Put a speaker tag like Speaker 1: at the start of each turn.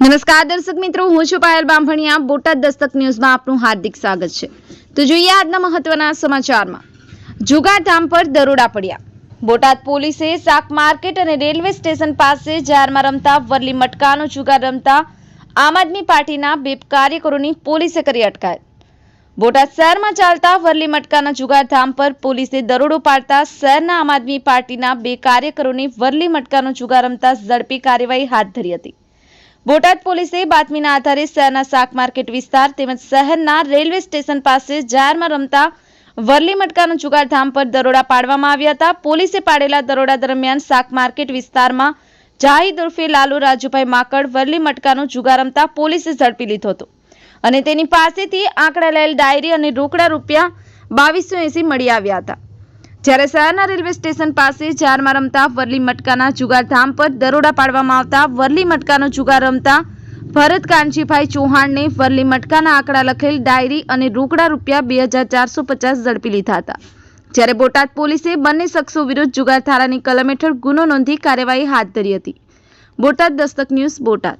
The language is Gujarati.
Speaker 1: નમસ્કાર દર્શક મિત્રો, હું છું પાયલ બામભણિયા. બોટાદ દસ્તક ન્યૂઝમાં આપનું હાર્દિક સ્વાગત છે. તો જોઈએ આજના મહત્વના સમાચારમાં. જુગાધામ પર દરોડા પડ્યા. બોટાદ પોલીસે શાક માર્કેટ અને રેલવે સ્ટેશન પાસે જારમાં રમતા વરલી મટકાનો જુગાર રમતા આમ આદમી પાર્ટીના બે કાર્યકરોની પોલીસે કરી અટકાયત. બોટાદ શહેરમાં ચાલતા વરલી મટકાના જુગારધામ પર પોલીસે દરોડો પાડતા શહેરના આમ આદમી પાર્ટીના બે કાર્યકરોની વરલી મટકાનો જુગાર રમતા ઝડપી કાર્યવાહી હાથ ધરી હતી. બોટાદ પોલીસે બાતમીના આધારે શહેરના શાક માર્કેટ વિસ્તાર તેમજ શહેરના રેલવે સ્ટેશન પાસે જાહેરમાં રમતા વરલી મટકાનો જુગારધામ પર દરોડા પાડવામાં આવ્યા હતા. પોલીસે પાડેલા દરોડા દરમિયાન શાક માર્કેટ વિસ્તારમાં જાહિદ ઉર્ફે લાલુ રાજુભાઈ માકડ વરલી મટકાનો જુગાર રમતા પોલીસે ઝડપી લીધો હતો અને તેની પાસેથી આંકડા લેલ ડાયરી અને રોકડા રૂપિયા બાવીસો એંસી મળી આવ્યા હતા. જ્યારે શહેરના રેલવે સ્ટેશન પાસે જારમાં રમતા વરલી મટકાના જુગારધામ પર દરોડા પાડવામાં આવતા વરલી મટકાનો જુગાર રમતા ભરત કાનજીભાઈ ચૌહાણને વરલી મટકાના આંકડા લખેલ ડાયરી અને રોકડા રૂપિયા બે હજાર ચારસો પચાસ ઝડપી લીધા હતા. જ્યારે બોટાદ પોલીસે બંને શખ્સો વિરુદ્ધ જુગાર ધારાની કલમ હેઠળ ગુનો નોંધી કાર્યવાહી હાથ ધરી હતી. બોટાદ દસ્તક ન્યૂઝ બોટાદ.